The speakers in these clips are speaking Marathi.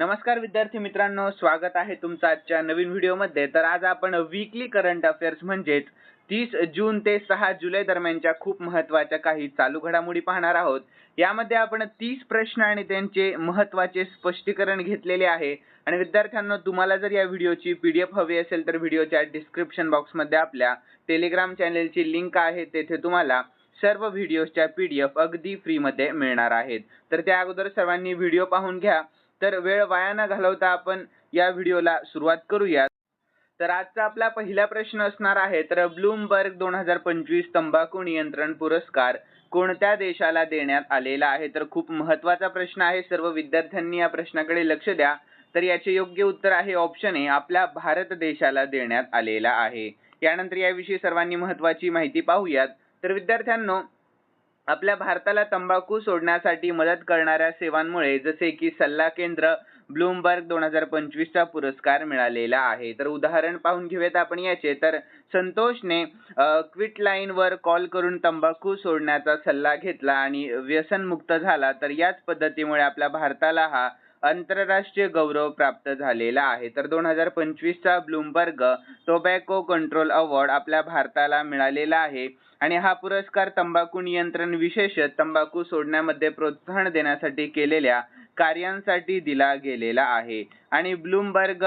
नमस्कार विद्यार्थी मित्रांनो स्वागत आहे तुमचं आजच्या नवीन व्हिडिओमध्ये. तर आज आपण वीकली करंट अफेअर्स म्हणजेच तीस जून ते सहा जुलै दरम्यानच्या खूप महत्त्वाच्या काही चालू घडामोडी पाहणार आहोत. यामध्ये आपण तीस प्रश्न आणि त्यांचे महत्त्वाचे स्पष्टीकरण घेतलेले आहे. आणि विद्यार्थ्यांना तुम्हाला जर या व्हिडिओची पीडीएफ हवी असेल तर व्हिडिओच्या डिस्क्रिप्शन बॉक्समध्ये आपल्या टेलिग्राम चॅनेलची लिंक आहे. तेथे तुम्हाला सर्व व्हिडिओच्या पीडीएफ अगदी फ्रीमध्ये मिळणार आहेत. तर त्या अगोदर सर्वांनी व्हिडिओ पाहून घ्या. तर वेळ वाया न घालवता आपण या व्हिडिओला सुरुवात करूया तर आजचा आपला पहिला प्रश्न असणार आहे तर ब्लूमबर्ग दोन हजार पंचवीस तंबाखू नियंत्रण पुरस्कार कोणत्या देशाला देण्यात आलेला आहे? तर खूप महत्त्वाचा प्रश्न आहे सर्व विद्यार्थ्यांनी या प्रश्नाकडे लक्ष द्या. तर याचे योग्य उत्तर आहे ऑप्शन ए आपल्या भारत देशाला देण्यात आलेला आहे. यानंतर याविषयी सर्वांनी महत्वाची माहिती पाहूयात. तर विद्यार्थ्यांनो आपल्या भारताला तंबाखू सोडण्यासाठी मदत करणाऱ्या सेवांमुळे जसे की सल्ला केंद्र ब्लूमबर्ग दोन हजार पंचवीसचा पुरस्कार मिळालेला आहे. तर उदाहरण पाहून घेऊयात आपण याचे. तर संतोषने क्विट लाईन वर कॉल करून तंबाखू सोडण्याचा सल्ला घेतला आणि व्यसनमुक्त झाला. तर याच पद्धतीमुळे आपल्या भारताला हा आंतरराष्ट्रीय गौरव प्राप्त झालेला आहे. तर दोन हजार पंचवीसचा ब्लूमबर्ग टोबॅको कंट्रोल अवॉर्ड आपल्या भारताला मिळालेला आहे. आणि हा पुरस्कार तंबाखू नियंत्रण विशेष तंबाखू सोडण्यामध्ये प्रोत्साहन देण्यासाठी केलेल्या कार्यांसाठी दिला गेलेला आहे. आणि ब्लूमबर्ग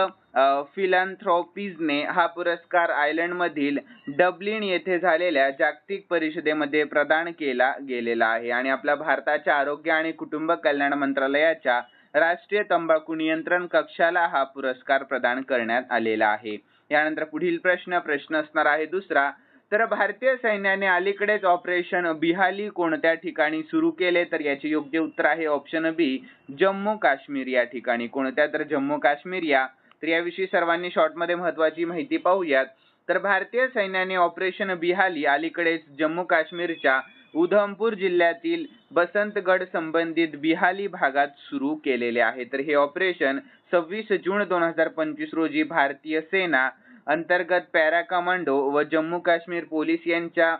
फिलांथ्रॉपीजने हा पुरस्कार आयलंडमधील डब्लिन येथे झालेल्या जागतिक परिषदेमध्ये प्रदान केला गेलेला आहे. आणि आपल्या भारताच्या आरोग्य आणि कुटुंब कल्याण मंत्रालयाच्या राष्ट्रीय तंबाखू नियंत्रण कक्षाला हा पुरस्कार प्रदान करण्यात आलेला आहे. यानंतर पुढील प्रश्न प्रश्न असणार आहे दुसरा. तर भारतीय सैन्याने अलीकडेच ऑपरेशन बिहाली कोणत्या ठिकाणी सुरू केले? तर याचे योग्य उत्तर आहे ऑप्शन बी जम्मू काश्मीर या ठिकाणी. कोणत्या? तर जम्मू काश्मीर या. तर याविषयी सर्वांनी शॉर्टमध्ये महत्वाची माहिती पाहूयात. तर भारतीय सैन्याने ऑपरेशन बिहाली अलीकडेच जम्मू काश्मीरच्या उधमपूर जिल्ह्यातील बसंतगड संबंधित बिहाली भागात सुरू केलेले आहे. तर हे ऑपरेशन सव्वीस जून दोन हजार पंचवीस रोजी भारतीय सेना अंतर्गत पॅरा कमांडो व जम्मू काश्मीर पोलीस यांच्या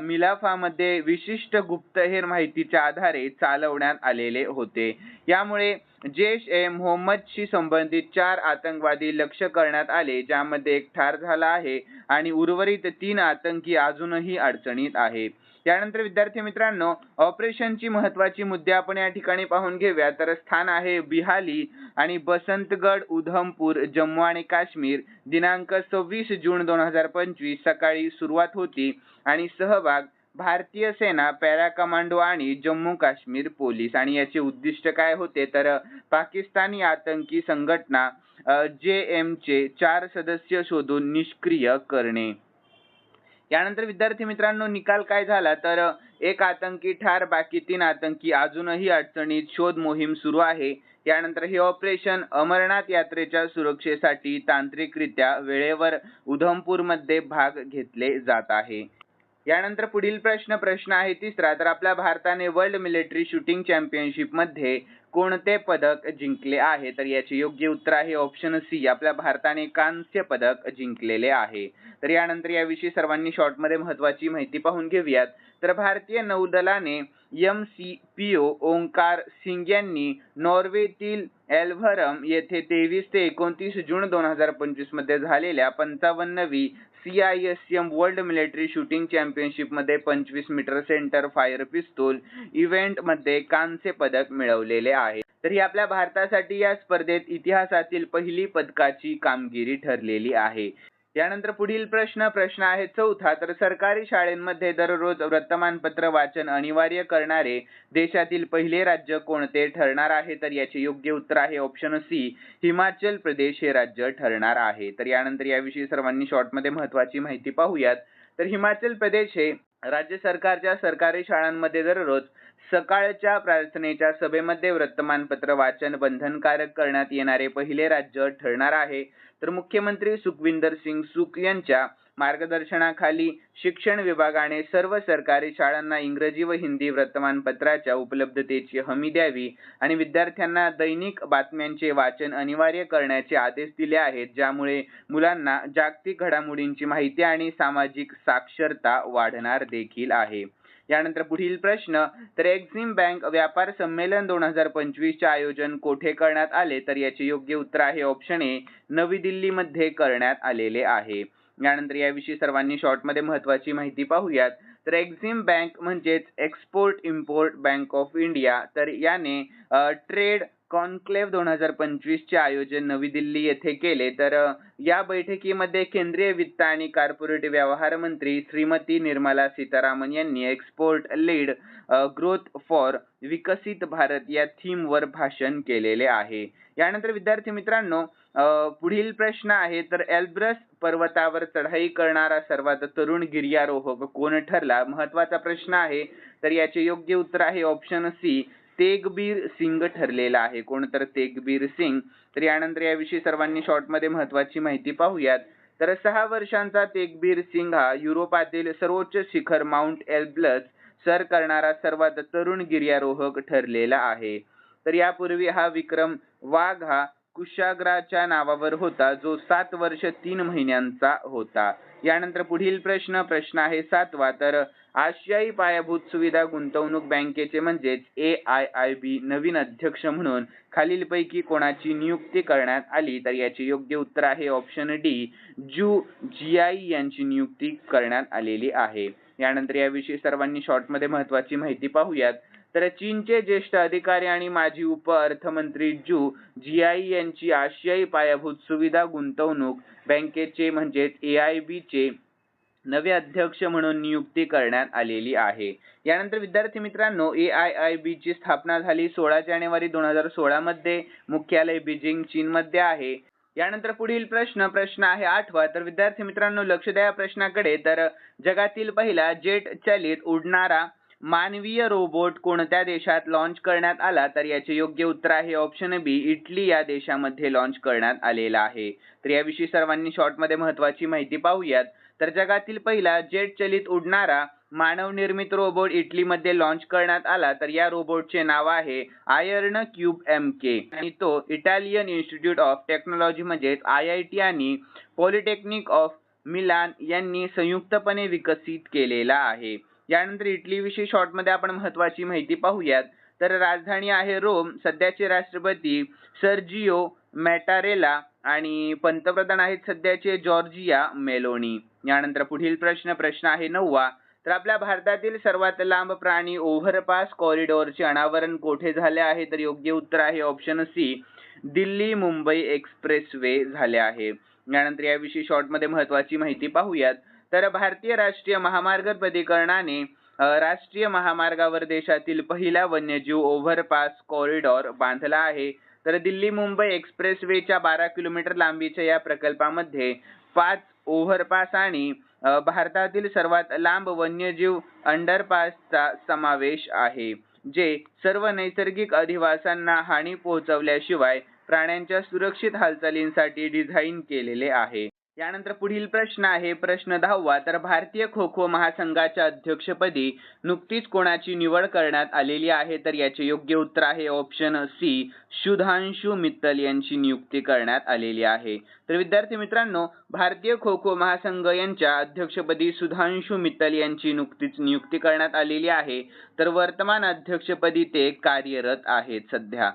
मिलाफामध्ये विशिष्ट गुप्तहेर माहितीच्या आधारे चालवण्यात आलेले होते. यामुळे जैश ए मोहम्मदशी संबंधित चार आतंकवादी लक्ष करण्यात आले ज्यामध्ये एक ठार झाला आहे आणि उर्वरित तीन आतंकी अजूनही अडचणीत आहेत त्यानंतर विद्यार्थी मित्रांनो ऑपरेशनची महत्वाची मुद्दे आपण या ठिकाणी पाहून घेऊया. तर स्थान आहे बिहाली आणि बसंतगड उधमपूर जम्मू आणि काश्मीर. दिनांक सव्वीस जून दोन हजार पंचवीस सकाळी सुरुवात होती आणि सहभाग भारतीय सेना पॅरा कमांडो आणि जम्मू काश्मीर पोलीस. आणि याचे उद्दिष्ट काय होते? तर पाकिस्तानी आतंकी संघटना जे एम चे चार सदस्य शोधून निष्क्रिय करणे. यानंतर विद्यार्थी मित्रांनो निकाल काय झाला? तर एक आतंकी ठार बाकी तीन आतंकी अजूनही अडचणीत शोध मोहीम सुरू आहे. यानंतर हे ऑपरेशन अमरनाथ यात्रेच्या सुरक्षेसाठी तांत्रिकरित्या वेळेवर उधमपूरमध्ये भाग घेतले जात आहे. यानंतर पुढील प्रश्न प्रश्न आहे तिसरा. तर आपल्या भारताने वर्ल्ड मिलिटरी शूटिंग चॅम्पियनशिपमध्ये कोणते पदक जिंकले आहे? तर याचे योग्य उत्तर आहे ऑप्शन सी आपल्या भारताने कांस्य पदक जिंकलेले आहे. तर यानंतर याविषयी सर्वांनी शॉर्टमध्ये महत्वाची माहिती पाहून घेऊयात. तर भारतीय नौदलाने M C P O Omkar Singh यांनी नॉर्वेतील एल्व्हरम येथे तेवीस ते एकोणतीस जून दोन हजार पंचवीसमध्ये झालेल्या पंचावन्नवी C I S M world military shooting चॅम्पियनशिपमध्ये पंचवीस मीटर सेंटर फायर पिस्तूल इव्हेंटमध्ये कांस्य पदक मिळवलेले आहे. तर ही आपल्या भारतासाठी या स्पर्धेत इतिहासातील पहिली पदकाची कामगिरी ठरलेली आहे. यानंतर पुढील प्रश्न प्रश्न आहे चौथा. तर सरकारी शाळेमध्ये दररोज वर्तमानपत्र वाचन अनिवार्य करणारे देशातील पहिले राज्य कोणते ठरणार आहे? तर याचे योग्य उत्तर आहे ऑप्शन सी हिमाचल प्रदेश हे राज्य ठरणार आहे. तर यानंतर याविषयी सर्वांनी शॉर्टमध्ये महत्वाची माहिती पाहूयात. तर हिमाचल प्रदेश हे राज्य सरकारच्या सरकारी शाळांमध्ये दररोज सकाळच्या प्रार्थनेच्या सभेमध्ये वर्तमानपत्र वाचन बंधनकारक करण्यात येणारे पहिले राज्य ठरणार आहे. तर मुख्यमंत्री सुखविंदर सिंग सुख यांच्या मार्गदर्शनाखाली शिक्षण विभागाने सर्व सरकारी शाळांना इंग्रजी व हिंदी वर्तमानपत्राच्या उपलब्धतेची हमी द्यावी आणि विद्यार्थ्यांना दैनिक बातम्यांचे वाचन अनिवार्य करण्याचे आदेश दिले आहेत ज्यामुळे मुलांना जागतिक घडामोडींची माहिती आणि सामाजिक साक्षरता वाढणार देखील आहे. यानंतर पुढील प्रश्न तर एक्झिम बँक व्यापार संमेलन दोन हजार पंचवीसचे आयोजन कोठे करण्यात आले? तर याचे योग्य उत्तर आहे ऑप्शन ए नवी दिल्लीमध्ये करण्यात आलेले आहे. यानंतर याविषयी सर्वांनी शॉर्टमध्ये महत्वाची माहिती पाहूयात. तर एक्झिम बँक म्हणजेच export import bank of India तर याने ट्रेड कॉन्क्लेव्ह दोन हजार पंचवीसचे आयोजन नवी दिल्ली येथे केले. तर या बैठकीमध्ये केंद्रीय वित्त आणि कॉर्पोरेट व्यवहार मंत्री श्रीमती निर्मला सीतारामन यांनी एक्सपोर्ट लीड ग्रोथ फॉर विकसित भारत या थीमवर भाषण केलेले आहे. यानंतर विद्यार्थी मित्रांनो पुढील प्रश्न आहे तर एल्ब्रस पर्वतावर चढाई करणारा सर्वात तरुण गिर्यारोहक कोण ठरला? महत्त्वाचा प्रश्न आहे तर याचे योग्य उत्तर आहे ऑप्शन सी तेगबीर सिंग ठरलेला आहे. कोण तर तेगबीर सिंग. तर यानंतर याविषयी सर्वांनी शॉर्टमध्ये महत्वाची माहिती पाहूयात. तर सहा वर्षांचा तेगबीर सिंग हा युरोपातील सर्वोच्च शिखर माउंट एल्ब्लस सर करणारा सर्वात तरुण गिर्यारोहक ठरलेला आहे. तर यापूर्वी हा विक्रम वाघ हा कुशाग्राच्या नावावर होता जो सात वर्ष तीन महिन्यांचा होता. यानंतर पुढील प्रश्न प्रश्न आहे सातवा. तर आशियाई पायाभूत सुविधा गुंतवणूक बँकेचे म्हणजेच ए आय आय बी नवीन अध्यक्ष म्हणून खालीलपैकी कोणाची नियुक्ती करण्यात आली? तर याचे योग्य उत्तर आहे ऑप्शन डी जू जियाई यांची नियुक्ती करण्यात आलेली आहे. यानंतर याविषयी सर्वांनी शॉर्टमध्ये महत्वाची माहिती पाहूयात. तर चीनचे ज्येष्ठ अधिकारी आणि माजी उप अर्थमंत्री जू जियाई यांची आशियाई पायाभूत सुविधा गुंतवणूक बँकेचे म्हणजेच ए आय बी चे नवे अध्यक्ष म्हणून नियुक्ती करण्यात आलेली आहे. यानंतर विद्यार्थी मित्रांनो ए आय आय बी ची स्थापना झाली सोळा जानेवारी दोन हजार सोळा मध्ये. मुख्यालय बीजिंग चीनमध्ये आहे. यानंतर पुढील प्रश्न प्रश्न आहे आठवा. तर विद्यार्थी मित्रांनो लक्ष द्या या प्रश्नाकडे. तर जगातील पहिला जेट चालित उडणारा मानवीय रोबोट कोणत्या देशात लॉन्च करण्यात आला तर याचे योग्य उत्तर आहे ऑप्शन बी इटली या देशामध्ये लॉन्च करण्यात आलेला आहे. तर याविषयी सर्वांनी शॉर्टमध्ये महत्वाची माहिती पाहूयात. तर जगातील पहिला जेट चलित उडणारा मानव निर्मित रोबोट इटलीमध्ये लॉन्च करण्यात आला तर या रोबोटचे नाव आहे आयर्न क्यूब एम के. आणि तो इटालियन इन्स्टिट्यूट ऑफ टेक्नॉलॉजी म्हणजेच आय आय टी आणि पॉलिटेक्निक ऑफ मिलान यांनी संयुक्तपणे विकसित केलेला आहे. यानंतर इटलीविषयी शॉर्टमध्ये आपण महत्वाची माहिती पाहूयात. तर राजधानी आहे रोम. सध्याचे राष्ट्रपती सर्जिओ मॅटारेला आणि पंतप्रधान आहेत सध्याचे जॉर्जिया मेलोनी. यानंतर पुढील प्रश्न प्रश्न आहे नववा. तर आपल्या भारतातील सर्वात लांब प्राणी ओव्हरपास कॉरिडॉरचे अनावरण कोठे झाले आहे? तर योग्य उत्तर आहे option C Delhi Mumbai expressway झाले आहे. यानंतर याविषयी शॉर्टमध्ये महत्वाची माहिती पाहूयात. तर भारतीय राष्ट्रीय महामार्ग प्राधिकरणाने राष्ट्रीय महामार्गावर देशातील पहिला वन्यजीव ओव्हरपास कॉरिडॉर बांधला आहे. तर दिल्ली मुंबई एक्सप्रेस वेच्या बारा किलोमीटर लांबीच्या या प्रकल्पामध्ये पाच ओव्हरपास आणि भारतातील सर्वात लांब वन्यजीव अंडरपासचा समावेश आहे जे सर्व नैसर्गिक अधिवासांना हानी पोहोचवल्याशिवाय प्राण्यांच्या सुरक्षित हालचालींसाठी डिझाईन केलेले आहे. यानंतर पुढील प्रश्न आहे. प्रश्न दहावा तर भारतीय खो खो महासंघाच्या अध्यक्षपदी नुकतीच कोणाची निवड करण्यात आलेली आहे? तर याचे योग्य उत्तर आहे ऑप्शन सी सुधांशु मित्तल यांची नियुक्ती करण्यात आलेली आहे. तर विद्यार्थी मित्रांनो भारतीय खो खो महासंघ यांच्या अध्यक्षपदी सुधांशु मित्तल यांची नुकतीच नियुक्ती करण्यात आलेली आहे. तर वर्तमान अध्यक्षपदी ते कार्यरत आहेत सध्या.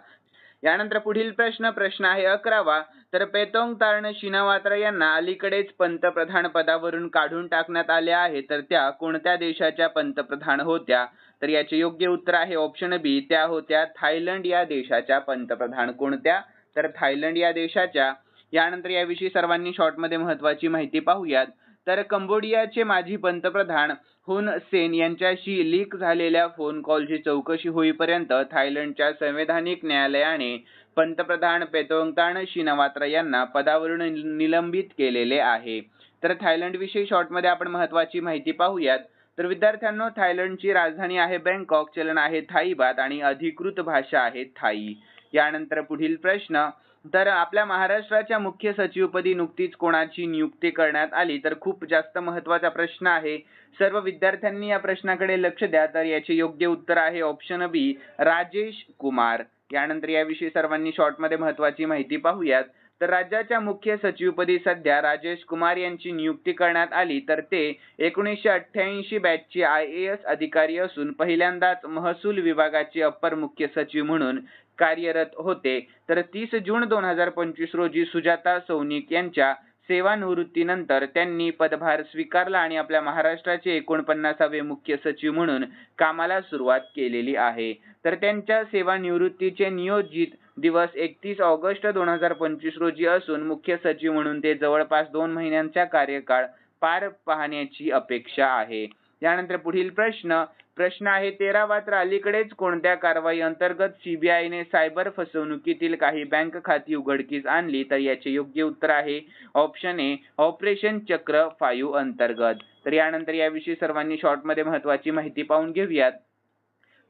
यानंतर पुढील प्रश्न प्रश्न आहे अकरावा तर पेतोंग तारण शिनावात्रा यांना अलीकडेच पंतप्रधान पदावरून काढून टाकण्यात आले आहे. तर त्या कोणत्या देशाच्या पंतप्रधान होत्या? तर याचे योग्य उत्तर आहे ऑप्शन बी त्या होत्या थायलंड या देशाच्या पंतप्रधान. कोणत्या? तर थायलंड या देशाच्या. यानंतर याविषयी सर्वांनी शॉर्टमध्ये महत्वाची माहिती पाहूयात. तर कंबोडियाचे माजी पंतप्रधान हुन सेन यांच्याशी लीक झालेल्या फोन कॉलची चौकशी होईपर्यंत थायलंडच्या संवैधानिक न्यायालयाने पंतप्रधान पेतोंगतान शिनवात्रा यांना पदावरून निलंबित केलेले आहे. तर थायलंड विषयी शॉर्टमध्ये आपण महत्वाची माहिती पाहूयात. तर विद्यार्थ्यांनो थायलंडची राजधानी आहे बँकॉक चलन आहे थाई बात आणि अधिकृत भाषा आहे थाई. यानंतर पुढील प्रश्न तर आपल्या महाराष्ट्राच्या मुख्य सचिवपदी नुकतीच कोणाची नियुक्ती करण्यात आली? तर खूप जास्त महत्त्वाचा प्रश्न आहे. सर्व विद्यार्थ्यांनी या प्रश्नाकडे लक्ष द्या तर याचे योग्य उत्तर आहे ऑप्शन बी राजेश कुमार. यानंतर याविषयी सर्वांनी शॉर्टमध्ये महत्वाची माहिती पाहूयात. तर राज्याच्या मुख्य सचिवपदी सध्या राजेश कुमार यांची नियुक्ती करण्यात आली. तर ते एकोणीसशे अठ्ठ्याऐंशी बॅचचे आय ए एस अधिकारी असून पहिल्यांदाच महसूल विभागाचे अप्पर मुख्य सचिव म्हणून कार्यरत होते. तर तीस जून दोन हजार पंचवीस रोजी सुजाता सौनिक यांच्या सेवानिवृत्तीनंतर त्यांनी पदभार स्वीकारला आणि आपल्या महाराष्ट्राचे एकोणपन्नासावे मुख्य सचिव म्हणून कामाला सुरुवात केलेली आहे. तर त्यांच्या सेवानिवृत्तीचे नियोजित दिवस एकतीस ऑगस्ट दोन हजार पंचवीस रोजी असून मुख्य सचिव म्हणून ते जवळपास दोन महिन्यांचा कार्यकाळ पार पाहण्याची अपेक्षा आहे. यानंतर पुढील प्रश्न प्रश्न आहे तेरावा तर अलीकडेच कोणत्या कारवाई अंतर्गत सीबीआयने सायबर फसवणुकीतील काही बँक खाती उघडकीस आणली? तर याचे योग्य उत्तर आहे option A operation Chakra five अंतर्गत. तर यानंतर याविषयी सर्वांनी शॉर्टमध्ये महत्वाची माहिती पाहून घेऊयात.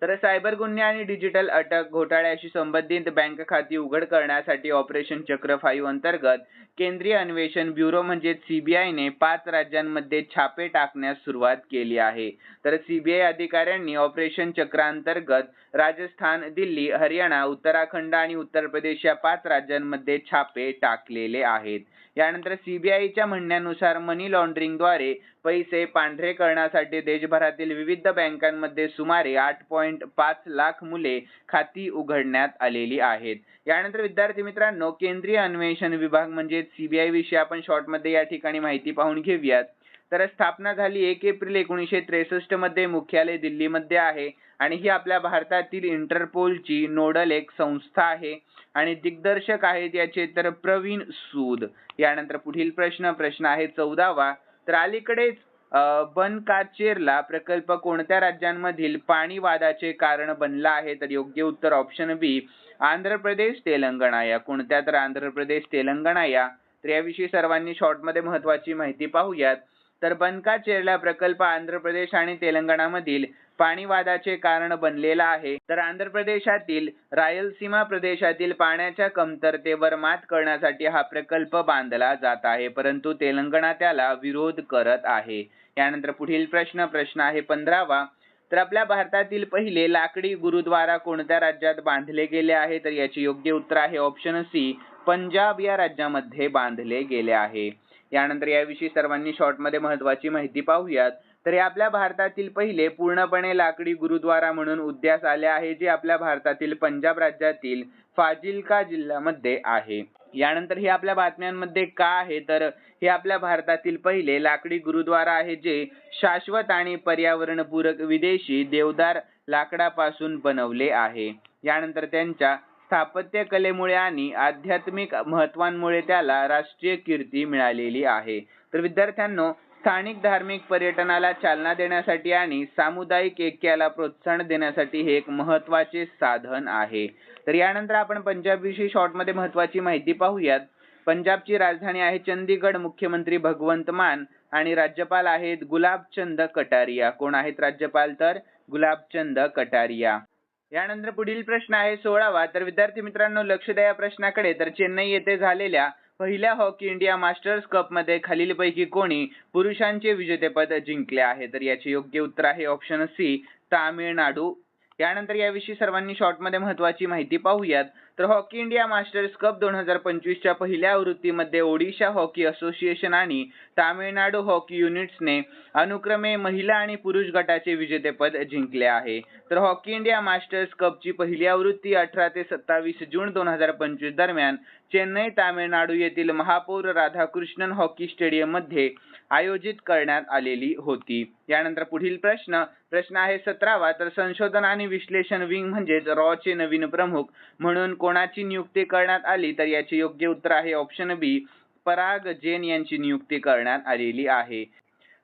तर सायबर गुन्हे आणि डिजिटल अटक घोटाळ्याशी संबंधित बँक खाती उघड करण्यासाठी ऑपरेशन चक्र फाईव्ह अंतर्गत केंद्रीय अन्वेषण ब्युरो म्हणजेच सीबीआयने पाच राज्यांमध्ये छापे टाकण्यास सुरुवात केली आहे. तर सीबीआय अधिकाऱ्यांनी ऑपरेशन चक्रांतर्गत राजस्थान दिल्ली हरियाणा उत्तराखंड आणि उत्तर प्रदेश या पाच राज्यांमध्ये छापे टाकलेले आहेत. यानंतर सीबीआयच्या म्हणण्यानुसार मनी लॉन्ड्रिंगद्वारे पैसे पांढरे करण्यासाठी देशभरातील विविध बँकांमध्ये सुमारे आठ पॉईंट पाच लाख मुले खाती उघडण्यात आलेली आहेत. यानंतर विद्यार्थी मित्रांनो केंद्रीय अन्वेषण विभाग म्हणजे सीबीआय विषयी आपण शॉर्टमध्ये या ठिकाणी माहिती पाहून घेऊयात. तर स्थापना झाली एक एप्रिल एकोणीसशे त्रेसष्टमध्ये मुख्यालय दिल्लीमध्ये आहे आणि ही आपल्या भारतातील इंटरपोलची नोडल एक संस्था आहे आणि दिग्दर्शक आहेत याचे तर प्रवीण सूद. यानंतर पुढील प्रश्न प्रश्न आहे चौदावा. तर अलीकडेच बनकाचेरला प्रकल्प कोणत्या राज्यांमधील पाणी वादाचे कारण बनला आहे? तर योग्य उत्तर ऑप्शन बी आंध्र प्रदेश तेलंगणा. या कोणत्या तर आंध्र प्रदेश तेलंगणा या? तर याविषयी सर्वांनी शॉर्टमध्ये महत्वाची माहिती पाहूयात. तर बनकाचेरला प्रकल्प आंध्र प्रदेश आणि तेलंगणामधील पाणी वादाचे कारण बनलेला आहे. तर आंध्र प्रदेशातील रायलसीमा प्रदेशातील पाण्याच्या कमतरतेवर मात करण्यासाठी हा प्रकल्प बांधला जात आहे. परंतु तेलंगणा त्याला विरोध करत आहे. यानंतर पुढील प्रश्न प्रश्न आहे पंधरावा. तर आपल्या भारतातील पहिले लाकडी गुरुद्वारा कोणत्या राज्यात बांधले गेले आहे? तर याचे योग्य उत्तर आहे ऑप्शन सी पंजाब या राज्यामध्ये बांधले गेले आहे. यानंतर याविषयी सर्वांनी शॉर्टमध्ये महत्वाची माहिती पाहूयात. तर हे आपल्या भारतातील पहिले पूर्णपणे लाकडी गुरुद्वारा म्हणून उद्यास आले आहे जे आपल्या भारतातील पंजाब राज्यातील फाजिल्का जिल्ह्यामध्ये आहे. यानंतर हे आपल्या बातम्यांमध्ये का आहे? तर हे आपल्या भारतातील पहिले लाकडी गुरुद्वारा आहे जे शाश्वत आणि पर्यावरणपूरक विदेशी देवदार लाकडापासून बनवले आहे. यानंतर त्यांच्या स्थापत्य कलेमुळे आणि आध्यात्मिक महत्वांमुळे त्याला राष्ट्रीय कीर्ती मिळालेली आहे. तर विद्यार्थ्यांनो स्थानिक धार्मिक पर्यटनाला चालना देण्यासाठी आणि सामुदायिक ऐक्याला प्रोत्साहन देण्यासाठी हे एक महत्त्वाचे साधन आहे. तर यानंतर आपण पंजाबविषयी शॉर्टमध्ये महत्वाची माहिती पाहूयात. पंजाबची राजधानी आहे चंदीगड मुख्यमंत्री भगवंत मान आणि राज्यपाल आहेत गुलाबचंद कटारिया. कोण आहेत राज्यपाल तर? गुलाबचंद कटारिया. यानंतर पुढील प्रश्न आहे सोळावा. तर विद्यार्थी मित्रांनो लक्ष द्या या प्रश्नाकडे. तर चेन्नई येथे झालेल्या पहिल्या हॉकी इंडिया मास्टर्स कपमध्ये खालीलपैकी कोणी पुरुषांचे विजेतेपद जिंकले आहे? तर याचे योग्य उत्तर आहे ऑप्शन सी तामिळनाडू. त्यानंतर याविषयी सर्वांनी शॉर्टमध्ये महत्वाची माहिती पाहूयात. तर हॉकी इंडिया मास्टर्स कप दोन हजार पंचवीसच्या पहिल्या आवृत्तीमध्ये ओडिशा हॉकी असोसिएशन आणि तामिळनाडू हॉकी युनिट्सने अनुक्रमे महिला आणि पुरुष गटाचे विजेतेपद जिंकले आहे. तर हॉकी इंडिया मास्टर्स कपची पहिली आवृत्ती अठरा ते सत्तावीस जून दोन हजार पंचवीस दरम्यान चेन्नई तामिळनाडू येथील महापौर राधाकृष्णन हॉकी स्टेडियममध्ये आयोजित करण्यात आलेली होती. यानंतर पुढील प्रश्न प्रश्न आहे सतरावा. तर संशोधन आणि विश्लेषण विंग म्हणजेच रॉ चे नवीन प्रमुख म्हणून कोणाची नियुक्ती करण्यात आली? तर याचे योग्य उत्तर आहे ऑप्शन बी पराग जैन यांची नियुक्ती करण्यात आलेली आहे.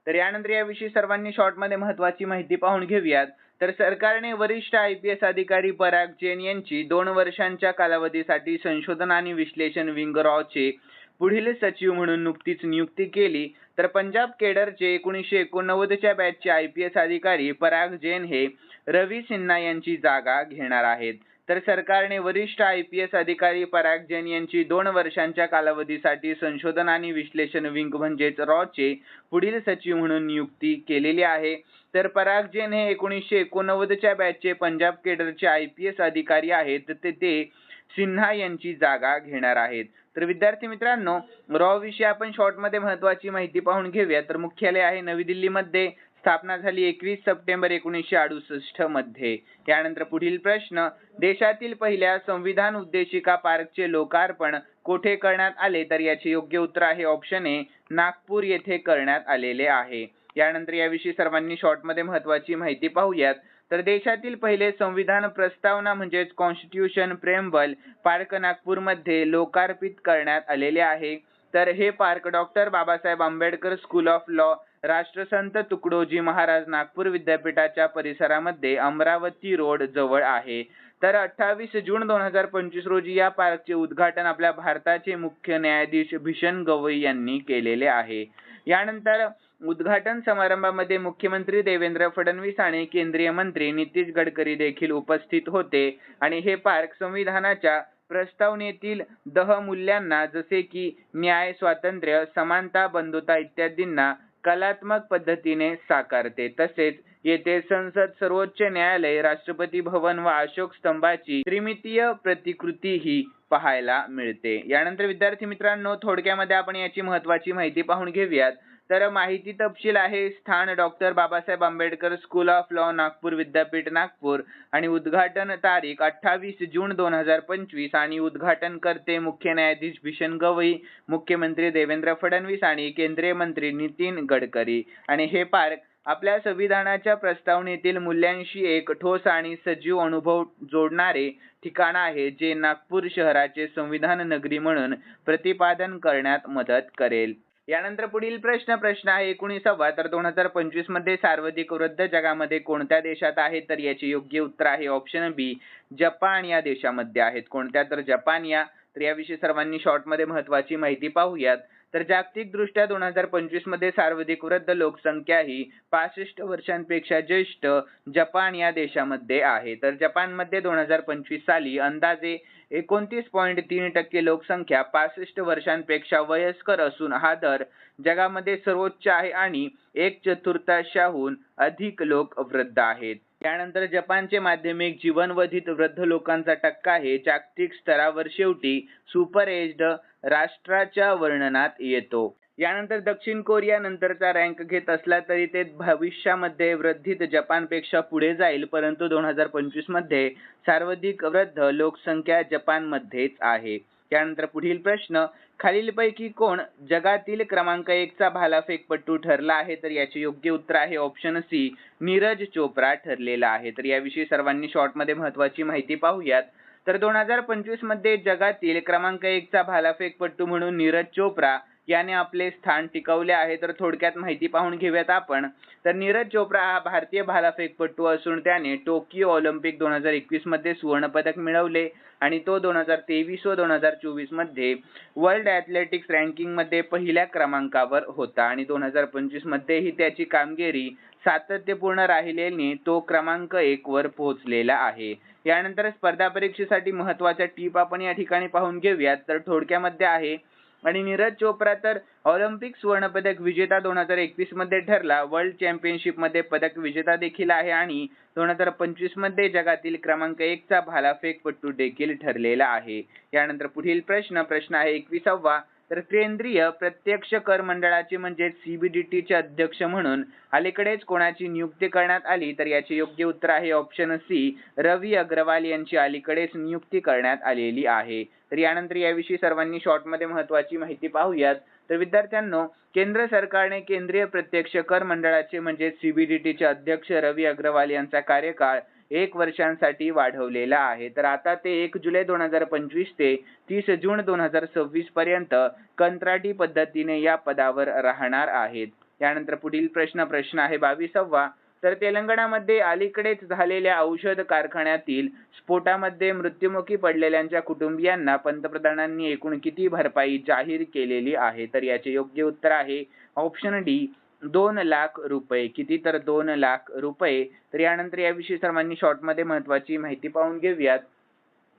तर यानंतर याविषयी सर्वांनी शॉर्टमध्ये महत्वाची माहिती पाहून घेऊयात. तर सरकारने वरिष्ठ आय पी एस अधिकारी पराग जैन यांची दोन वर्षांच्या कालावधीसाठी संशोधन आणि विश्लेषण विंग रॉ चे पुढील सचिव म्हणून नुकतीच नियुक्ती केली. तर पंजाब केडरचे एकोणीसशे एकोणनव्वदच्या बॅचचे आय पी एस अधिकारी पराग जैन हे रवी सिन्हा यांची जागा घेणार आहेत. तर सरकारने वरिष्ठ आय पी एस अधिकारी पराग जैन यांची दोन वर्षांच्या कालावधीसाठी संशोधन आणि विश्लेषण विंग म्हणजेच रॉचे पुढील सचिव म्हणून नियुक्ती केलेली आहे. तर पराग जैन हे एकोणीसशे एकोणनव्वदच्या बॅचचे पंजाब केडरचे आय पी एस अधिकारी आहेत. ते ते सिन्हा यांची जागा घेणार आहेत. तर विद्यार्थी मित्रांनो रॉ विषयी आपण शॉर्टमध्ये महत्वाची माहिती पाहून घेऊया. तर मुख्यालय आहे नवी दिल्लीमध्ये. स्थापना झाली एकवीस सप्टेंबर एकोणीसशे अडुसष्टमध्ये. त्यानंतर पुढील प्रश्न देशातील पहिल्या संविधान उद्देशिका पार्कचे लोकार्पण कोठे करण्यात आले? तर याचे योग्य उत्तर आहे ऑप्शन ए नागपूर येथे करण्यात आलेले आहे. यानंतर याविषयी सर्वांनी शॉर्टमध्ये महत्वाची माहिती पाहूयात. तर देशातील पहिले संविधान प्रस्तावना म्हणजेच कॉन्स्टिट्यूशन प्रेमबल पार्क नागपूरमध्ये लोकार्पित करण्यात आलेले आहे. तर हे park doctor Babasaheb Ambedkar school of law Rashtrasant Tukdoji Maharaj Nagpur विद्यापीठाच्या परिसरामध्ये अमरावती रोड जवळ आहे. तर अठ्ठावीस जून दोन हजार पंचवीस रोजी या पार्कचे उद्घाटन आपल्या भारताचे मुख्य न्यायाधीश भीषण गवई यांनी केलेले आहे. यानंतर उद्घाटन समारंभामध्ये मुख्यमंत्री देवेंद्र फडणवीस आणि केंद्रीय मंत्री नितीश गडकरी देखील उपस्थित होते. आणि हे पार्क संविधानाच्या प्रस्तावनेतील दह मूल्यांना जसे की न्याय स्वातंत्र्य समानता बंधुता इत्यादींना कलात्मक पद्धतीने साकारते. तसेच येथे संसद सर्वोच्च न्यायालय राष्ट्रपती भवन व अशोक स्तंभाची त्रिमितीय प्रतिकृती ही पाहायला मिळते. यानंतर विद्यार्थी मित्रांनो थोडक्यामध्ये आपण याची महत्वाची माहिती पाहून घेऊयात. तर माहिती तपशील आहे स्थान doctor Babasaheb Ambedkar school of law Nagpur विद्यापीठ नागपूर. आणि उद्घाटन तारीख अठ्ठावीस जून दोन हजार पंचवीस आणि उद्घाटन करते मुख्य न्यायाधीश भीषण गवई मुख्यमंत्री देवेंद्र फडणवीस आणि केंद्रीय मंत्री नितीन गडकरी. आणि हे पार्क आपल्या संविधानाच्या प्रस्तावनेतील मूल्यांशी एक ठोस आणि सजीव अनुभव जोडणारे ठिकाण आहे जे नागपूर शहराचे संविधान नगरी म्हणून प्रतिपादन करण्यात मदत करेल. यानंतर पुढील प्रश्न प्रश्न आहे एकोणीसावा. तर दोन हजार पंचवीसमध्ये सर्वाधिक वृद्ध जगामध्ये कोणत्या देशात आहे तर याचे योग्य उत्तर आहे ऑप्शन बी जपान या देशामध्ये आहेत. कोणत्या? तर जपान या तर याविषयी सर्वांनी शॉर्टमध्ये महत्वाची माहिती पाहूयात. तर जागतिक दृष्ट्या दोन हजार पंचवीसमध्ये सर्वाधिक वृद्ध लोकसंख्या ही पासष्ट वर्षांपेक्षा ज्येष्ठ जपान या देशामध्ये आहे. तर जपानमध्ये दोन हजार पंचवीस साली अंदाजे एकोणतीस पॉईंट तीन टक्के लोकसंख्या पासष्ट वर्षांपेक्षा वयस्कर असून हा दर जगामध्ये सर्वोच्च आहे आणि एक चतुर्थांशाहून अधिक लोक वृद्ध आहेत. त्यानंतर जपानचे माध्यमिक जीवनवधित वृद्ध लोकांचा टक्का हे जागतिक स्तरावर शेवटी सुपर एज्ड राष्ट्राच्या वर्णनात येतो. यानंतर दक्षिण कोरिया नंतरचा रँक घेत असला तरी ते भविष्यामध्ये वृद्धीत जपानपेक्षा पुढे जाईल परंतु दोन हजार पंचवीसमध्ये सर्वाधिक वृद्ध लोकसंख्या जपानमध्येच आहे. त्यानंतर पुढील प्रश्न खालीलपैकी कोण जगातील क्रमांक एकचा भालाफेकपटू ठरला आहे? तर याचे योग्य उत्तर आहे ऑप्शन सी नीरज चोप्रा ठरलेला आहे. तर याविषयी सर्वांनी शॉर्टमध्ये महत्वाची माहिती पाहूयात. तर दोन हजार पंचवीसमध्ये जगातील क्रमांक एकचा भालाफेकपटू म्हणून नीरज चोप्रा याने आपले स्थान टिकवले आहे. तर थोडक्यात माहिती पाहून घेऊयात आपण. तर नीरज चोप्रा हा भारतीय भालाफेकपटू असून त्याने टोकियो ऑलिम्पिक दोन हजार एकवीसमध्ये सुवर्ण पदक मिळवले आणि तो दोन हजार तेवीस व दोन हजार चोवीसमध्ये वर्ल्ड ॲथलेटिक्स रँकिंगमध्ये पहिल्या क्रमांकावर होता. आणि दोन हजार पंचवीस मध्येही त्याची कामगिरी सातत्यपूर्ण राहिलेने तो क्रमांक एक वर पोहोचलेला आहे. यानंतर स्पर्धा परीक्षेसाठी महत्त्वाच्या टीप आपण या ठिकाणी पाहून घेऊयात. तर थोडक्यामध्ये आहे आणि नीरज चोप्रा तर ऑलिम्पिक सुवर्णपदक विजेता दोन हजार एकवीसमध्ये ठरला. वर्ल्ड चॅम्पियनशिपमध्ये पदक विजेता देखील आहे आणि दोन हजार पंचवीसमध्ये जगातील क्रमांक एकचा भालाफेकपटू देखील ठरलेला आहे. यानंतर पुढील प्रश्न प्रश्न आहे एकविसावा. तर केंद्रीय प्रत्यक्ष कर मंडळाचे म्हणजे सीबीडीटीचे अध्यक्ष म्हणून अलीकडेच कोणाची नियुक्ती करण्यात आली तर याचे योग्य उत्तर आहे ऑप्शन सी रवी अग्रवाल यांची अलीकडेच नियुक्ती करण्यात आलेली आहे. तर यानंतर याविषयी सर्वांनी शॉर्टमध्ये महत्वाची माहिती पाहूयात. तर विद्यार्थ्यांनो केंद्र सरकारने केंद्रीय प्रत्यक्ष कर मंडळाचे म्हणजे सीबीडीटीचे अध्यक्ष रवी अग्रवाल यांचा कार्यकाळ एक वर्षांसाठी वाढवलेला आहे. तर आता ते एक जुलै दोन हजार पंचवीस ते तीस जून दोन हजार सव्वीस पर्यंत कंत्राटी पद्धतीने या पदावर राहणार आहेत. त्यानंतर पुढील प्रश्न प्रश्न आहे बावीसावा. तर तेलंगणामध्ये अलीकडेच झालेल्या औषध कारखान्यातील स्फोटामध्ये मृत्युमुखी पडलेल्यांच्या कुटुंबियांना पंतप्रधानांनी एकूण किती भरपाई जाहीर केलेली आहे? तर याचे योग्य उत्तर आहे ऑप्शन डी दोन लाख रुपये किती तर दोन लाख रुपये. तर यानंतर याविषयी सर्वांनी शॉर्टमध्ये महत्वाची माहिती पाहून घेऊयात.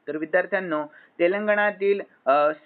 तर विद्यार्थ्यांनो तेलंगणातील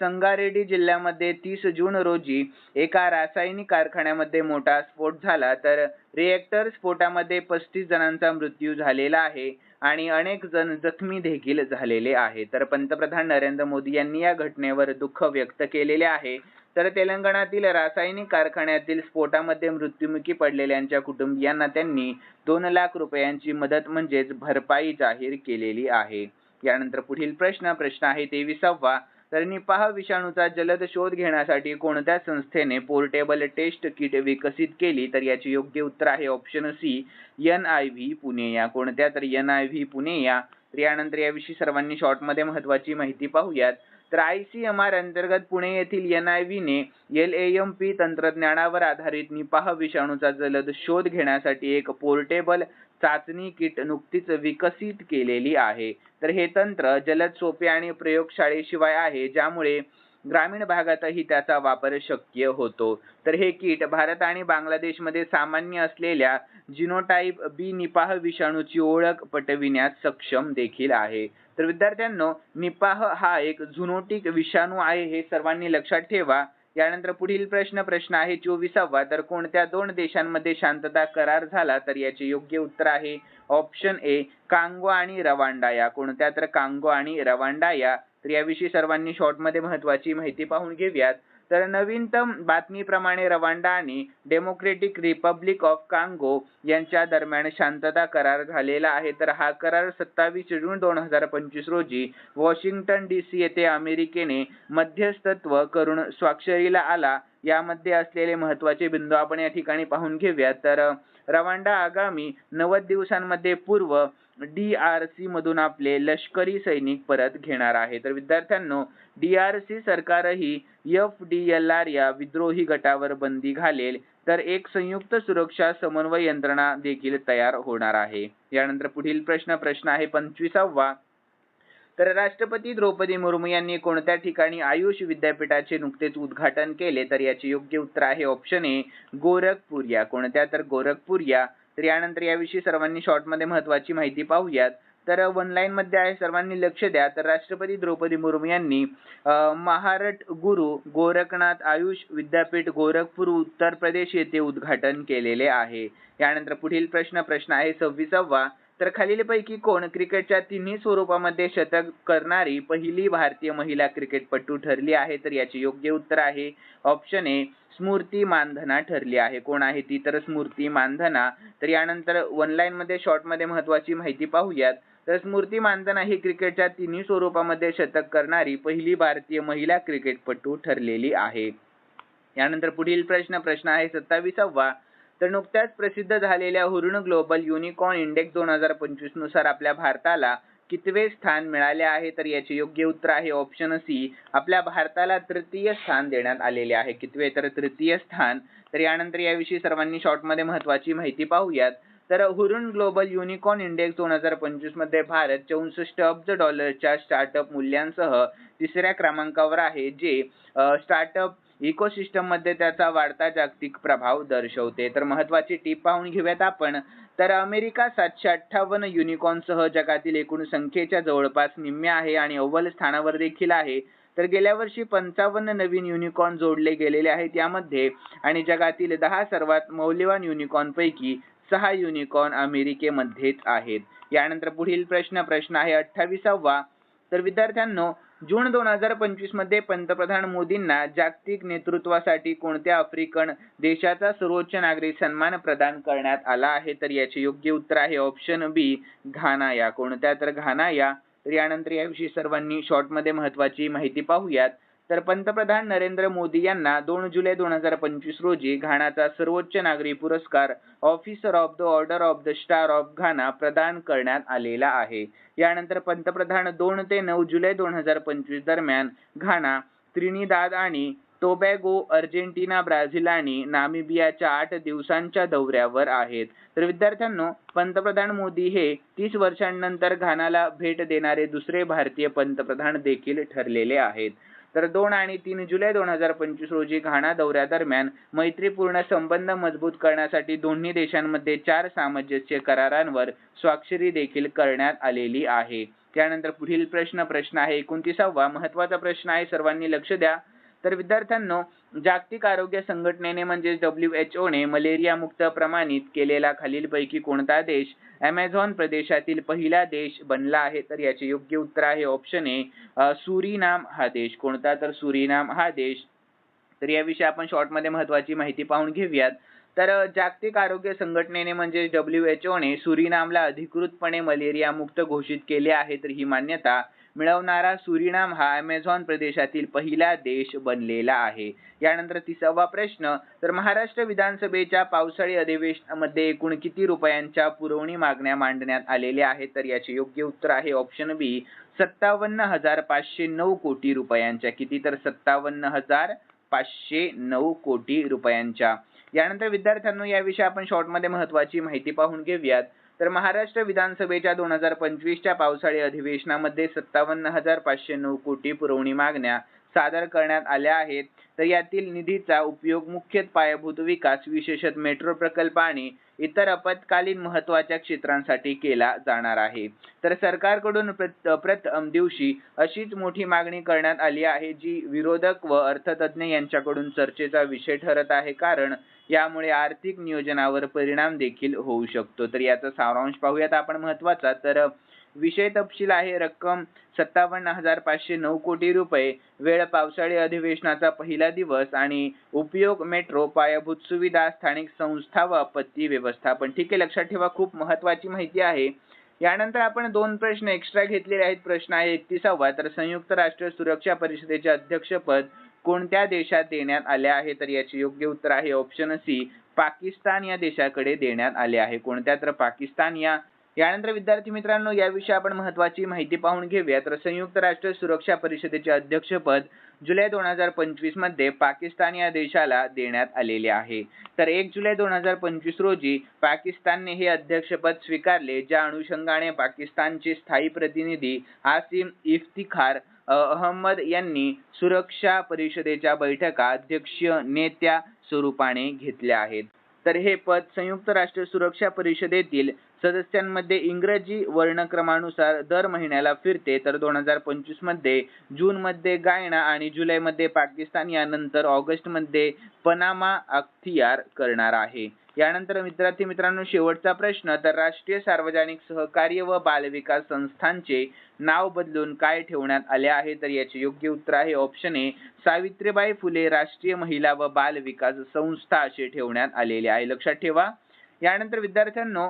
संगारेड्डी जिल्ह्यामध्ये तीस जून रोजी एका रासायनिक कारखान्यामध्ये मोठा स्फोट झाला. तर रिएक्टर स्फोटामध्ये पस्तीस जणांचा मृत्यू झालेला आहे आणि अनेक जण जखमी देखील झालेले आहे. तर पंतप्रधान नरेंद्र मोदी यांनी या घटनेवर दुःख व्यक्त केलेले आहे. तर तेलंगणातील रासायनिक कारखान्यातील स्फोटामध्ये मृत्युमुखी पडलेल्यांच्या कुटुंबियांना त्यांनी दोन लाख रुपयांची मदत म्हणजेच भरपाई जाहीर केलेली आहे. यानंतर पुढील प्रश्न प्रश्न आहे तेविसावा. तर निपाह विषाणूचा जलद शोध घेण्यासाठी कोणत्या संस्थेने पोर्टेबल टेस्ट किट विकसित केली? तर याचे योग्य उत्तर आहे option C N I V Pune या. कोणत्या? तर एन आय व्ही पुणे या. तर यानंतर याविषयी सर्वांनी शॉर्टमध्ये महत्वाची माहिती पाहूयात. तर आय सी एम आर अंतर्गत पुणे येथील एन आय व्हीने एल ए एम पी तंत्रज्ञानावर आधारित निपाह विषाणूचा जलद शोध घेण्यासाठी एक पोर्टेबल चाचणी किट नुकतीच विकसित केलेली आहे. तर हे तंत्र जलद सोपे आणि प्रयोगशाळेशिवाय आहे ज्यामुळे ग्रामीण भागातही त्याचा वापर शक्य होतो. तर हे किट भारत आणि बांगलादेशमध्ये सामान्य असलेल्या जिनोटाईप बी निपाह विषाणूची ओळख पटविण्यास सक्षम देखील आहे. तर विद्यार्थ्यांनो निपाह हा एक झुनोटिक विषाणू आहे हे सर्वांनी लक्षात ठेवा. यानंतर पुढील प्रश्न प्रश्न आहे चोवीसावा. तर कोणत्या दोन देशांमध्ये शांतता करार झाला तर याचे योग्य उत्तर आहे ऑप्शन ए कांगो आणि रवांडा. या कोणत्या तर कांगो आणि रवांडा या. तर याविषयी सर्वांनी शॉर्टमध्ये महत्वाची माहिती पाहून घेऊयात. तर नवीनतम बातमीप्रमाणे रवांडा आणि डेमोक्रेटिक रिपब्लिक ऑफ कांगो यांच्या दरम्यान शांतता करार झालेला आहे. तर हा करार सत्तावीस जून दोन हजार पंचवीस रोजी वॉशिंग्टन डी सी येथे अमेरिकेने मध्यस्थत्व करून स्वाक्षरीला आला. यामध्ये असलेले महत्त्वाचे बिंदू आपण या ठिकाणी पाहून घेऊयात. तर रवांडा आगामी नव्वद दिवसांमध्ये पूर्व डी आर सी मधून आपले लष्करी सैनिक परत घेणार आहे. तर विद्यार्थ्यांनो डी आर सी सरकारही एफ डी एल आर या विद्रोही गटावर बंदी घालेल. तर एक संयुक्त सुरक्षा समन्वय यंत्रणा देखील तयार होणार आहे. यानंतर पुढील प्रश्न प्रश्न आहे पंचवीसावा. तर राष्ट्रपती द्रौपदी मुर्मू यांनी कोणत्या ठिकाणी आयुष विद्यापीठाचे नुकतेच उद्घाटन केले? तर याचे योग्य उत्तर आहे ऑप्शन ए गोरखपूर या. कोणत्या? तर गोरखपूर या. तर यानंतर याविषयी सर्वांनी शॉर्टमध्ये महत्वाची माहिती पाहूयात. तर वन लाईनमध्ये आहे सर्वांनी लक्ष द्या. तर राष्ट्रपती द्रौपदी मुर्मू यांनी महारट गुरु गोरखनाथ आयुष विद्यापीठ गोरखपूर उत्तर प्रदेश येथे उद्घाटन केलेले आहे. यानंतर पुढील प्रश्न प्रश्न आहे सव्वीसावा. तर खालीलपैकी कोण क्रिकेटच्या तिन्ही स्वरूपामध्ये शतक करणारी पहिली भारतीय महिला क्रिकेटपटू ठरली आहे तर याचे योग्य उत्तर आहे ऑप्शन ए स्मृती मानधना ठरली आहे. कोण आहे ती? तर स्मृती मानधना. तर यानंतर वन लाईन मध्ये शॉर्टमध्ये महत्वाची माहिती पाहूयात. तर स्मृती मानधना ही क्रिकेटच्या तिन्ही स्वरूपामध्ये शतक करणारी पहिली भारतीय महिला क्रिकेटपटू ठरलेली आहे. यानंतर पुढील प्रश्न प्रश्न आहे सत्तावीसावा. तर नुकत्याच प्रसिद्ध झालेल्या हुरुण ग्लोबल युनिकॉर्न इंडेक्स दोन हजार पंचवीसनुसार आपल्या भारताला कितवे स्थान मिळाले आहे? तर याचे योग्य उत्तर आहे ऑप्शन सी आपल्या भारताला तृतीय स्थान देण्यात आलेले आहे. कितवे? तर तृतीय स्थान. तर यानंतर याविषयी सर्वांनी शॉर्टमध्ये महत्वाची माहिती पाहूयात. तर हुरुण ग्लोबल युनिकॉर्न इंडेक्स दोन हजार पंचवीसमध्ये भारत चौसष्ट अब्ज डॉलरच्या स्टार्टअप मूल्यांसह तिसऱ्या क्रमांकावर आहे जे स्टार्टअप इकोसिस्टममध्ये त्याचा वाढता जागतिक प्रभाव दर्शवते. तर महत्वाची टीप पाहून घेऊयात आपण. तर अमेरिका सातशे अठ्ठावन्न युनिकॉर्नसह जगातील एकूण संख्येच्या जवळपास निम्मे आहे आणि अव्वल स्थानावर देखील आहे. तर गेल्या वर्षी पंचावन्न नवीन युनिकॉर्न जोडले गेलेले आहेत यामध्ये आणि जगातील दहा सर्वात मौल्यवान युनिकॉर्नपैकी सहा युनिकॉर्न अमेरिकेमध्येच आहेत. यानंतर पुढील प्रश्न प्रश्न आहे अठ्ठावीसावा. तर विद्यार्थ्यांनो जून दोन हजार पंचवीसमध्ये पंतप्रधान मोदींना जागतिक नेतृत्वासाठी कोणत्या आफ्रिकन देशाचा सर्वोच्च नागरी सन्मान प्रदान करण्यात आला आहे? तर याचे योग्य उत्तर आहे ऑप्शन बी घाना या कोणत्या? तर घाना या तर यानंतर याविषयी सर्वांनी शॉर्टमध्ये महत्वाची माहिती पाहूयात. तर पंतप्रधान नरेंद्र मोदी यांना दोन जुलै दोन हजार पंचवीस रोजी घानाचा सर्वोच्च नागरी पुरस्कार officer of the order of the star of Ghana प्रदान करण्यात आलेला आहे. यानंतर पंतप्रधान दोन ते नऊ जुलै दोन हजार पंचवीस दरम्यान घाना त्रिनिदाद आणि टोबॅगो अर्जेंटिना ब्राझील आणि नामिबियाच्या आठ दिवसांच्या दौऱ्यावर आहेत. तर विद्यार्थ्यांनो पंतप्रधान मोदी हे तीस वर्षांनंतर घानाला भेट देणारे दुसरे भारतीय पंतप्रधान देखील ठरलेले आहेत. तर दोन आणि तीन जुलै दोन हजार पंचवीस रोजी घाणा दौऱ्यादरम्यान मैत्रीपूर्ण संबंध मजबूत करण्यासाठी दोन्ही देशांमध्ये चार सामंजस्य करारांवर स्वाक्षरी देखील करण्यात आलेली आहे. त्यानंतर पुढील प्रश्न प्रश्न आहे एकोणतीसावा. महत्त्वाचा प्रश्न आहे सर्वांनी लक्ष द्या. तर विद्यार्थ्यांनो जागतिक आरोग्य संघटनेने म्हणजे डब्ल्यू एच ने मलेरिया मुक्त प्रमाणित केलेला खालीलपैकी कोणता देश अमेझॉन प्रदेशातील पहिला देश बनला आहे? तर याचे योग्य उत्तर आहे ऑप्शन ए सुरीनाम हा देश. कोणता? तर सुरीनाम हा देश. तर याविषयी आपण शॉर्टमध्ये महत्वाची माहिती पाहून घेऊयात. तर जागतिक आरोग्य संघटनेने म्हणजे डब्ल्यू एच ने सुरीनामला अधिकृतपणे मलेरिया मुक्त घोषित केले आहे. तर ही मान्यता मिळवणारा सुरिनाम हा अमेझॉन प्रदेशातील पहिला देश बनलेला आहे. यानंतर तिसावा प्रश्न तर महाराष्ट्र विधानसभेच्या पावसाळी अधिवेशनामध्ये एकूण किती रुपयांच्या पुरवणी मागण्या मांडण्यात आलेल्या आहेत? तर याचे योग्य उत्तर आहे ऑप्शन बी सत्तावन्न हजार पाचशे नऊ कोटी रुपयांच्या. किती? तर सत्तावन्न हजार पाचशे नऊ कोटी रुपयांच्या. यानंतर विद्यार्थ्यांनो याविषयी आपण शॉर्टमध्ये महत्वाची माहिती पाहून घेऊयात. तर महाराष्ट्र विधानसभेच्या दोन हजार पंचवीसच्या पावसाळी अधिवेशनामध्ये सत्तावन्न हजार पाचशे नऊ कोटी पुरवणी मागण्या सादर करण्यात आल्या आहेत. तर यातील निधीचा उपयोग मुख्यतः पायाभूत विकास विशेषत मेट्रो प्रकल्प आणि इतर आपत्कालीन महत्त्वाच्या क्षेत्रांसाठी केला जाणार आहे. तर सरकारकडून प्रथम दिवशी अशीच मोठी मागणी करण्यात आली आहे जी विरोधक व अर्थतज्ञ यांच्याकडून चर्चेचा विषय ठरत आहे. कारण यामुळे आर्थिक नियोजनावर परिणाम देखील होऊ शकतो. तर याचा सारांश पाहूयात आपण महत्त्वाचा तर विषय तपशील आहे. रक्कम सत्तावन्न हजार पाचशे नऊ कोटी रुपये. वेळ पावसाळी अधिवेशनाचा पहिला दिवस आणि उपयोग मेट्रो पायाभूत सुविधा स्थानिक संस्था व आपत्ती व्यवस्थापन. ठीक आहे लक्षात ठेवा खूप महत्वाची माहिती आहे. यानंतर आपण दोन प्रश्न एक्स्ट्रा घेतलेले आहेत. प्रश्न आहे एकतीसावा. तर संयुक्त राष्ट्र सुरक्षा परिषदेचे अध्यक्षपद कोणत्या देशात देण्यात आले आहे? तर याचे योग्य उत्तर आहे ऑप्शन सी पाकिस्तान या देशाकडे देण्यात आले आहे. कोणत्या? तर पाकिस्तान या यानंतर विद्यार्थी मित्रांनो याविषयी आपण महत्वाची माहिती पाहून घेऊया तर संयुक्त राष्ट्र सुरक्षा परिषदेचे अध्यक्षपद जुलै दोन हजार पंचवीसमध्ये पाकिस्तान या देशाला देण्यात आलेले आहे. तर एक जुलै दोन हजार पंचवीस रोजी पाकिस्तानने हे अध्यक्षपद स्वीकारले ज्या अनुषंगाने पाकिस्तानचे स्थायी प्रतिनिधी आसिम इफ्तिखार अहमद यांनी सुरक्षा परिषदेच्या बैठका अध्यक्षीय नेत्या स्वरूपाने घेतल्या आहेत. तर हे पद संयुक्त राष्ट्र सुरक्षा परिषदेतील सदस्यांमध्ये इंग्रजी वर्णक्रमानुसार दर महिन्याला फिरते. तर दोन हजार पंचवीसमध्ये जून मध्ये गायना आणि जुलै मध्ये पाकिस्तान यानंतर ऑगस्टमध्ये पनामा अख्तियार करणार आहे. यानंतर विद्यार्थी मित्रांनो शेवटचा प्रश्न तर राष्ट्रीय सार्वजनिक सहकार्य व बालविकास संस्थांचे नाव बदलून काय ठेवण्यात आले आहे? तर याचे योग्य उत्तर आहे ऑप्शन ए सावित्रीबाई फुले राष्ट्रीय महिला व बाल विकास संस्था असे ठेवण्यात आलेले आहे. लक्षात ठेवा. यानंतर विद्यार्थ्यांनो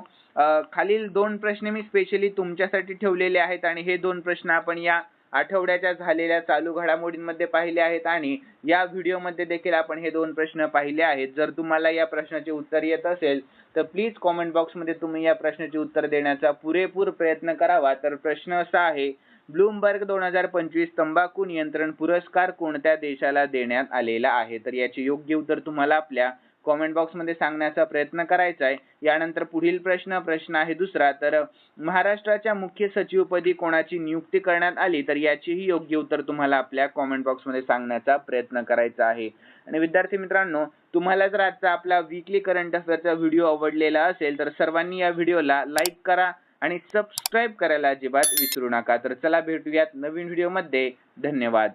खालील दोन प्रश्न मी स्पेशली तुमच्यासाठी ठेवलेले आहेत आणि हे दोन प्रश्न आपण या आठवड्याच्या झालेल्या चालू घडामोडींमध्ये पाहिले आहेत आणि या व्हिडिओमध्ये देखील आपण हे दोन प्रश्न पाहिले आहेत. जर तुम्हाला या प्रश्नाचे उत्तर येत असेल तर प्लीज कॉमेंट बॉक्समध्ये तुम्ही या प्रश्नाचे उत्तर देण्याचा पुरेपूर प्रयत्न करावा. तर प्रश्न असा आहे ब्लूमबर्ग दोन हजार पंचवीस तंबाखू नियंत्रण पुरस्कार कोणत्या देशाला देण्यात आलेला आहे? तर याचे योग्य उत्तर तुम्हाला आपल्या कॉमेंट बॉक्समध्ये सांगण्याचा प्रयत्न करायचा आहे. यानंतर पुढील प्रश्न प्रश्न आहे दुसरा. तर महाराष्ट्राच्या मुख्य सचिवपदी कोणाची नियुक्ती करण्यात आली? तर याचीही योग्य उत्तर तुम्हाला आपल्या कॉमेंट बॉक्समध्ये सांगण्याचा प्रयत्न करायचा आहे. आणि विद्यार्थी मित्रांनो तुम्हाला जर आजचा आपला वीकली करंट अफेअरचा व्हिडिओ आवडलेला असेल तर सर्वांनी या व्हिडिओला लाईक करा आणि सबस्क्राईब करायला अजिबात विसरू नका. तर चला भेटूयात नवीन व्हिडिओमध्ये धन्यवाद.